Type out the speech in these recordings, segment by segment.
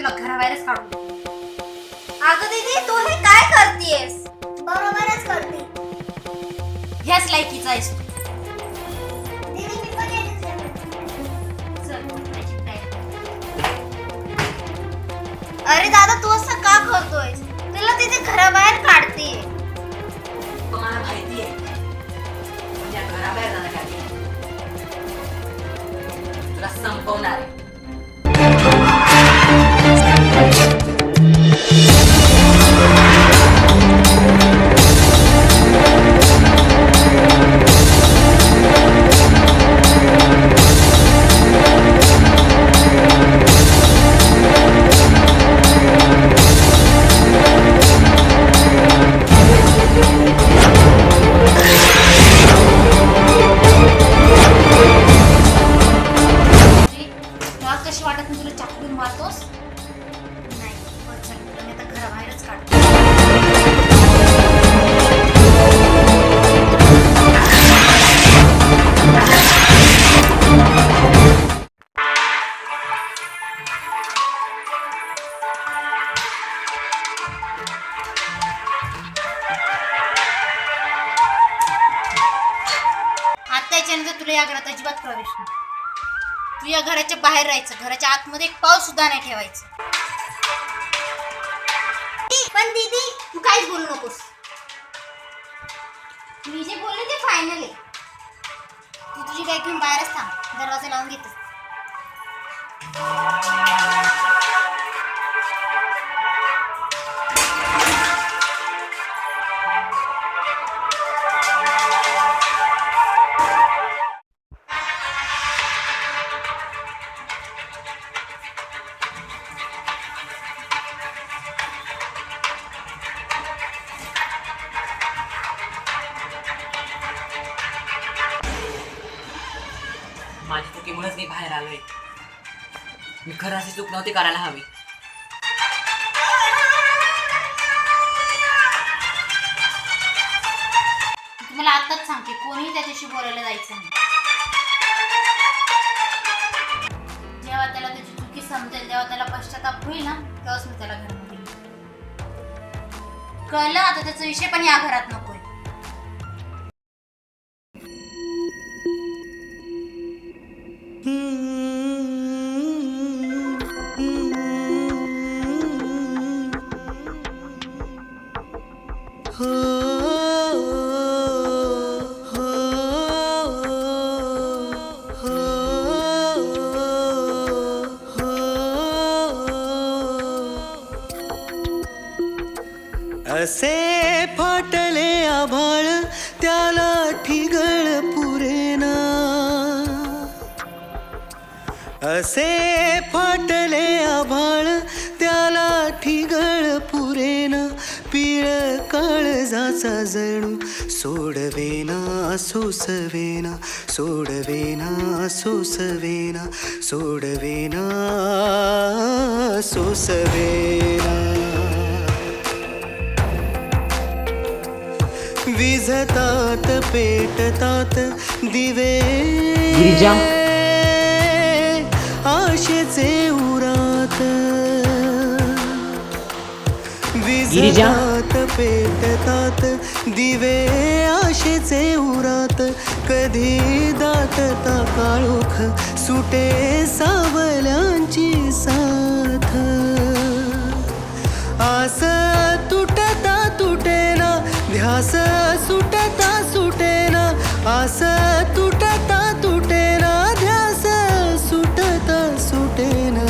तुला घराबाहेरच काढून. अगं दीदी तू हे काय करतेस? बरोबरच करते. ह्याच लायकीचा आहेस तू. अरे दादा तू असं का करतोयस? तुला तिथे घराबाहेर काढते. तुम्हाला माहिती आहे. म्हणजे घराबाहेर तुला संपवणार आहे. आता तुला या घरात अजिबात प्रवेश नाही. तू या घराच्या बाहेर राहायचं. घराच्या आतमध्ये एक पाऊस सुद्धा नाही ठेवायचं. पण दीदी तू काहीच बोलू नकोस. मी जे बोलले ते फायनल आहे. तू तुझी बॅग घेऊन बाहेरच थांब. दरवाजा लावून घेतो. माझ्या चुकीमुळेच मी बाहेर आलोय. मी खरं अशी चूक नव्हती करायला हवी. तुम्हाला आताच सांगते कोणीही त्याच्याशी बोलायला जायचं नाही. जेव्हा त्याला त्याची चुकी समजेल जेव्हा त्याला पश्चाताप होईल ना तेव्हाच मी त्याला घरामध्ये कळलं आता त्याचा विषय? पण या घरात नको. आभाळ त्याला ठिगळ पुरेना. असे फाटले आभाळ त्याला ठिगळ पुरेना. पिळ काळजाचा जणू सोडवेना सोसवेना सोडवेना सोसवेना सोडवेना सोसवेना. विझतात पेटतात दिवे. गिरिजा. आशेचे उरात. विझतात पेटतात दिवे. आशेचे उरात. कधी दाटता काळोख सुटे सावल्यांची साथ. आस आस तुटता तुटेना ध्यास सुटता सुटेना.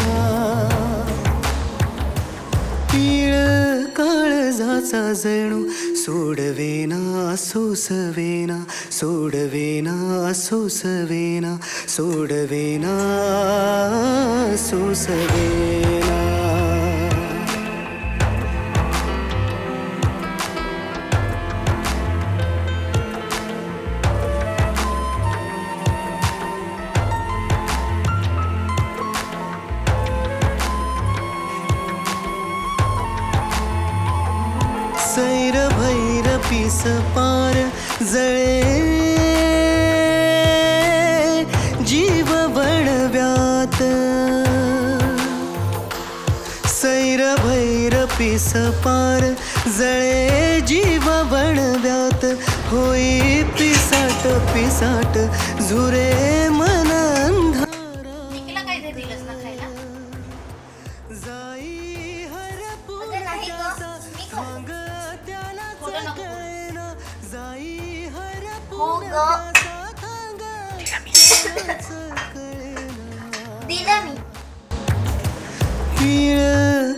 पीळ काळजाचा जणू सोडवेना सोसवेना सोडवेना सोसवेना सोडवेना सोसवेना. सैर भैर पिस पार जळे। जीव बडव्यात पिस पार जळे जीव बनव्यात होई पिसाट पिसाट झुरे मन अंधारा। जाई हरपूर दिलं मी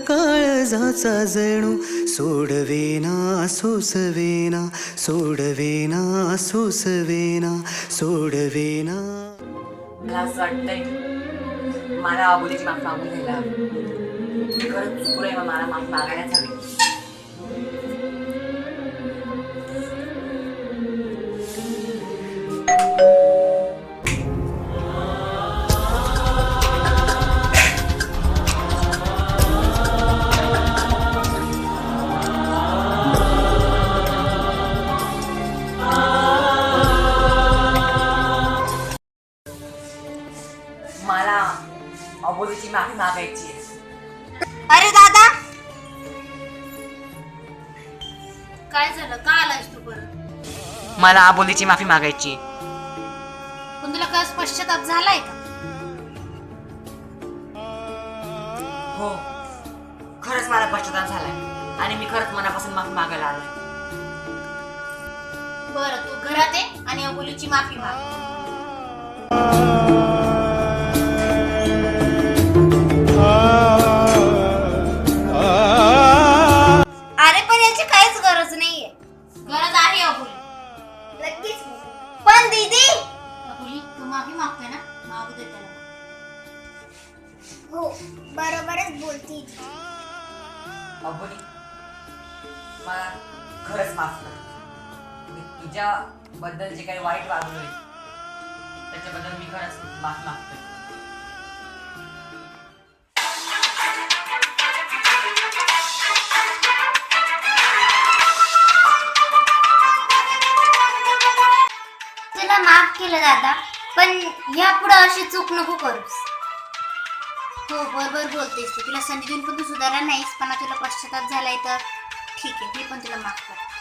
काळजाचा जणू सोडवेना सोसवेना सोडवेना सोसवेना सोडवेना. मला असं वाटतंय मला आबोलीची माफ मागून घ्यायला खरंच चुकलोय मला माफ मागायलाच हवी. काय झालं? का आलायस तू परत? मला आबोलीची माफी मागायची. पण तुला काय पश्चाताप झालाय का? हो. खरंच मला पश्चाताप झालाय. आणि मी खरंच मनापासून माफी मागायला आलोय. बरं तू घरात ये आणि अबोलीची माफी माग. बरोबरच अबोली मला खरंच माफ कर. मी तुझ्या बद्दल जे काही वाईट वागलोय त्याच्याबद्दल मी खरंच माफ मागतोय. तुला माफ केलं दादा पण यापुढे अशी चूक नको करूस. हो बरोबर बोलतेस. तू तुला संधी देऊन पण तू सुधारला नाहीस पण तुला पश्चाताप झालाय तर ठीक आहे मी पण तुला माफ करते.